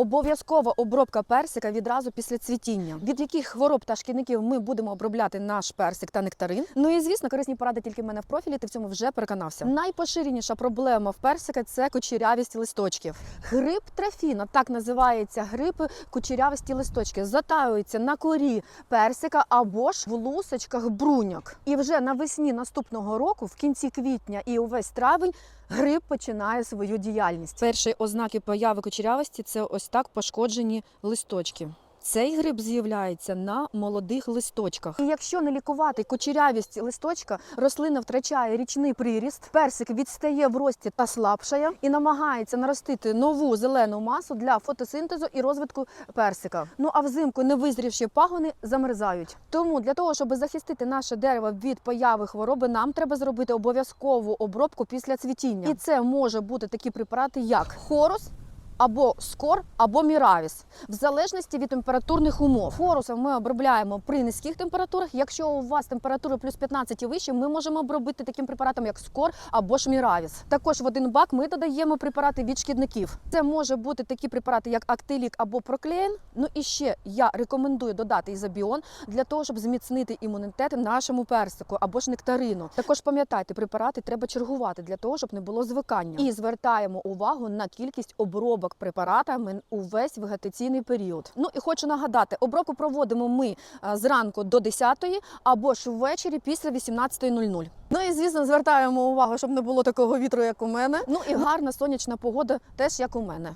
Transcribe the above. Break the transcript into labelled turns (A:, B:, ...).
A: Обов'язкова обробка персика відразу після цвітіння. Від яких хвороб та шкідників ми будемо обробляти наш персик та нектарин. Ну і звісно, корисні поради тільки в мене в профілі. Ти в цьому вже переконався. Найпоширеніша проблема в персика це кучерявість листочків. Гриб трафіна, так називається гриб кучерявості листочки, затаюється на корі персика або ж в лусочках бруньок. І вже навесні наступного року, в кінці квітня і увесь травень, гриб починає свою діяльність. Перші ознаки появи кучерявості це ось так пошкоджені листочки. Цей гриб з'являється на молодих листочках. І якщо не лікувати кучерявість листочка, рослина втрачає річний приріст, персик відстає в рості та слабшає і намагається наростити нову зелену масу для фотосинтезу і розвитку персика. Ну а взимку невизрівші пагони замерзають. Тому для того, щоб захистити наше дерево від появи хвороби, нам треба зробити обов'язкову обробку після цвітіння. І це може бути такі препарати, як хорус або скор, або міравіс, в залежності від температурних умов. Хорусом ми обробляємо при низьких температурах. Якщо у вас температура плюс 15 і вище, ми можемо обробити таким препаратом, як скор або ж міравіс. Також в один бак ми додаємо препарати від шкідників. Це може бути такі препарати, як актилік або проклеєн. Ну і ще я рекомендую додати ізобіон для того, щоб зміцнити імунітет нашому персику або ж нектарину. Також пам'ятайте, препарати треба чергувати для того, щоб не було звикання. І звертаємо увагу на кількість обробок препаратами увесь вегетаційний період. Ну і хочу нагадати, обробку проводимо ми зранку до 10 або ж ввечері після 18.00. Ну і звісно, звертаємо увагу, щоб не було такого вітру, як у мене. Ну і гарна сонячна погода, теж як у мене.